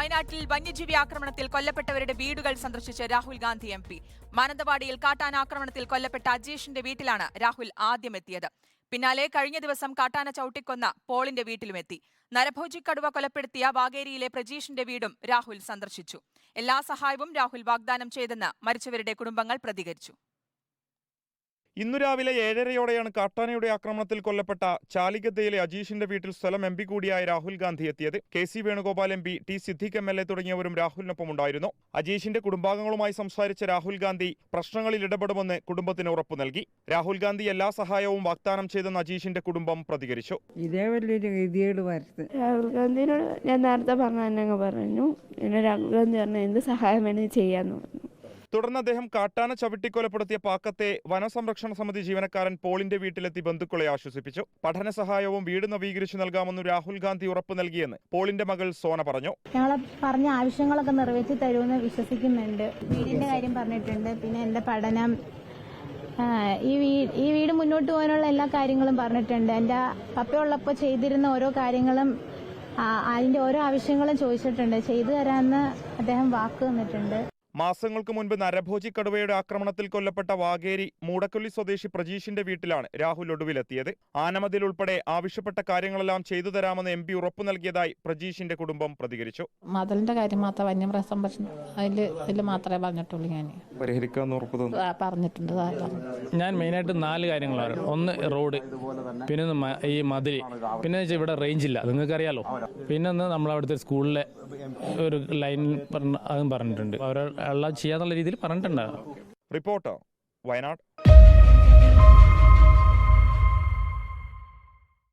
വയനാട്ടിൽ വന്യജീവി ആക്രമണത്തിൽ കൊല്ലപ്പെട്ടവരുടെ വീടുകൾ സന്ദർശിച്ച രാഹുൽ ഗാന്ധി എം പി. മാനന്തവാടിയിൽ കാട്ടാന ആക്രമണത്തിൽ കൊല്ലപ്പെട്ട അജീഷിന്റെ വീട്ടിലാണ് രാഹുൽ ആദ്യം എത്തിയത്. പിന്നാലെ കഴിഞ്ഞ ദിവസം കാട്ടാന ചവിട്ടിക്കൊന്ന പോളിന്റെ വീട്ടിലുമെത്തി നരഭോജി കടുവ കൊലപ്പെടുത്തിയ വാഗേരിയിലെ പ്രജീഷിന്റെ വീടും രാഹുൽ സന്ദർശിച്ചു. എല്ലാ സഹായവും രാഹുൽ വാഗ്ദാനം ചെയ്തെന്ന് മരിച്ചവരുടെ കുടുംബങ്ങൾ പ്രതികരിച്ചു. ഇന്നു രാവിലെ ഏഴരയോടെയാണ് കാട്ടാനയുടെ ആക്രമണത്തിൽ കൊല്ലപ്പെട്ട ചാലിഗദ്ദയിലെ അജീഷിന്റെ വീട്ടിൽ സ്ഥലം എം പി കൂടിയായ രാഹുൽ ഗാന്ധി എത്തിയത്. K C Venugopal M P T Siddique M L A തുടങ്ങിയവരും രാഹുലിനൊപ്പം ഉണ്ടായിരുന്നു അജീഷിന്റെ കുടുംബാംഗങ്ങളുമായി സംസാരിച്ച രാഹുൽ ഗാന്ധി പ്രശ്നങ്ങളിൽ ഇടപെടുമെന്ന് കുടുംബത്തിന് ഉറപ്പു നൽകി. രാഹുൽ ഗാന്ധി എല്ലാ സഹായവും വാഗ്ദാനം ചെയ്തെന്ന് അജീഷിന്റെ കുടുംബം പ്രതികരിച്ചു. ഇതേ വലിയൊരു ഗതികേട് വരുത്ത് രാഹുൽ ഗാന്ധിനോട് ഞാൻ നേരത്തെ പറഞ്ഞു പറഞ്ഞു. രാഹുൽ ഗാന്ധി പറഞ്ഞു എന്ത് സഹായം വേണമെങ്കിൽ ചെയ്യാന്ന് പറഞ്ഞു. തുടർന്ന് അദ്ദേഹം കാട്ടാന ചവിട്ടിക്കൊലപ്പെടുത്തിയ പാക്കത്തെ വനസംരക്ഷണ സമിതി ജീവനക്കാരൻ പോളിന്റെ വീട്ടിലെത്തി ബന്ധുക്കളെ ആശ്വസിപ്പിച്ചു. പഠന സഹായവും വീട് നവീകരിച്ചു നൽകാമെന്ന് രാഹുൽ ഗാന്ധി ഉറപ്പു നൽകിയെന്ന് പോളിന്റെ മകൾ സോന പറഞ്ഞു. ഞങ്ങളെ പറഞ്ഞ ആവശ്യങ്ങളൊക്കെ നിറവേറ്റി തരുമെന്ന് വിശ്വസിക്കുന്നുണ്ട്. വീടിന്റെ കാര്യം പറഞ്ഞിട്ടുണ്ട്. പിന്നെ എന്റെ പഠനം ഈ വീട് ഈ വീട് മുന്നോട്ട് പോകാനുള്ള എല്ലാ കാര്യങ്ങളും പറഞ്ഞിട്ടുണ്ട്. എന്റെ പപ്പയുള്ളപ്പോൾ ചെയ്തിരുന്ന ഓരോ കാര്യങ്ങളും അതിന്റെ ഓരോ ആവശ്യങ്ങളും ചോദിച്ചിട്ടുണ്ട്. ചെയ്തു തരാമെന്ന് അദ്ദേഹം വാക്ക് തന്നിട്ടുണ്ട്. മാസങ്ങൾക്ക് മുൻപ് നരഭോജി കടുവയുടെ ആക്രമണത്തിൽ കൊല്ലപ്പെട്ട വാഗേരി മൂടക്കൊല്ലി സ്വദേശി പ്രജീഷിന്റെ വീട്ടിലാണ് രാഹുൽ ഒടുവിലെത്തിയത്. ആനമതിൽ ഉൾപ്പെടെ ആവശ്യപ്പെട്ട കാര്യങ്ങളെല്ലാം ചെയ്തു തരാമെന്ന് എം പി ഉറപ്പു നൽകിയതായി പ്രജീഷിന്റെ കുടുംബം പ്രതികരിച്ചു. മതിലിന്റെ കാര്യം മാത്രം വന്യമൃഗ സംരക്ഷണം മാത്രമേ പറഞ്ഞിട്ടുള്ളൂ ഞാൻ ഉറപ്പ് തന്നു. പറഞ്ഞിട്ടുണ്ട്. ഞാൻ മെയിനായിട്ട് നാല് കാര്യങ്ങളാണ്. ഒന്ന് റോഡ് പിന്നെ ഈ മതിൽ പിന്നെ ഇവിടെ റേഞ്ച് ഇല്ല. നിങ്ങൾക്ക് അറിയാലോ പിന്നെ ഒന്ന് നമ്മളവിടുത്തെ സ്കൂളിലെ ഒരു ലൈൻ അതും പറഞ്ഞിട്ടുണ്ട്. അവരെല്ലാം ചെയ്യാന്നുള്ള രീതിയിൽ പറഞ്ഞിട്ടുണ്ടായിരുന്നു റിപ്പോർട്ടർ വയനാട്